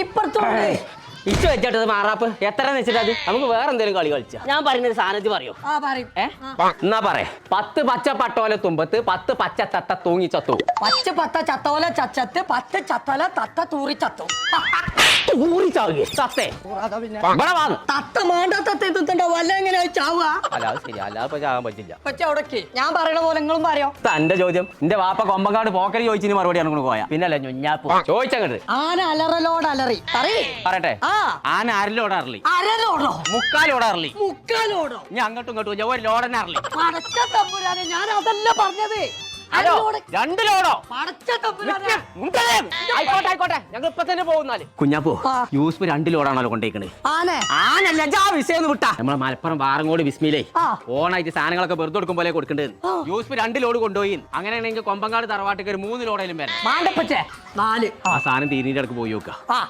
ഇപ്പുറത്തോടെ ഇച്ചു വെച്ചിട്ടത് മാറാപ്പ്. എത്ര വെച്ചിട്ട് അത് നമുക്ക് വേറെ എന്തെങ്കിലും കളി കളിച്ചാ. ഞാൻ പറയുന്നത് സാധനത്തിൽ പറയോ. ആ പറയും. ഏ? എന്നാ പറയേ. പത്ത് പച്ച പട്ടോല തുമ്പത്ത് പത്ത് പച്ച തത്ത തൂങ്ങി ചത്തു. പച്ച പത്ത ചത്തോല ചച്ചത്ത് പത്ത് ചത്തല തത്ത തൂറി ചത്തു. തൂറി ചാവുകയെ. തത്തേ ഇവിടെ വാന്ന് തത്ത മാണ്ട തത്ത എത്തുന്നുണ്ടോ വല്ല എങ്ങനെ ചാവുക? അല്ല അത് ശരി അല്ലാതെ ഇപ്പൊ ചാകാൻ പറ്റില്ല. പക്ഷെ അവിടേക്ക്. ഞാൻ പറയണ പോലെ നിങ്ങളും പറയോ? തന്റെ ചോദ്യം. എന്റെ വാപ്പ കൊമ്പങ്കാട് പോക്കറി ചോദിച്ചിന് മറുപടി ആണ് പോയാ. പിന്നല്ല ഞുഞ്ഞാപ്പ്? ചോദിച്ചങ്ങട്ട് ആന അലറലോട് അലറി. പറയേ. പറയട്ടെ. ആ. ആന അരലോടാറില്ലേ അരലോടോ? മുക്കാലോടാറില്ലേ മുക്കാലോടോ? ഞാൻ അങ്ങോട്ടും ഇങ്ങോട്ടും ഞാൻ ഒരു ലോഡനാറില്ലേ പടച്ച തമ്പുരാനെ ഞാൻ അതല്ല പറഞ്ഞത്. ഹലോ രണ്ട് ലോഡോ. ആയിക്കോട്ടെ ആയിക്കോട്ടെ. ഞങ്ങൾ ഇപ്പൊ തന്നെ പോകുന്നാൽ. കുഞ്ഞാപ്പോ. യൂസ്ഫ് രണ്ട് ലോഡാണല്ലോ കൊണ്ടേക്കണേ. ആനെ. ആനല്ല ജാ വിഷയം വിട്ടാ. നമ്മളെ മലപ്പുറം വാറങ്ങോട് വിസ്മിയിലേ. ഓണായിട്ട് സാധനങ്ങളൊക്കെ വെറുതെ കൊടുക്കും പോലെ കൊടുക്കേണ്ടത്. യൂസ്ഫ് രണ്ട് ലോഡ് കൊണ്ടുപോയി. അങ്ങനെയാണെങ്കിൽ കൊമ്പങ്ങാട് തറവാട്ടിക്ക് ഒരു മൂന്ന് ലോഡേലും വരണം. മാണ്ടപ്പച്ചേ. നാല്. ആ. സാധനം തീരിന്റെ അടുക്ക് പോയി നോക്കുക ആ.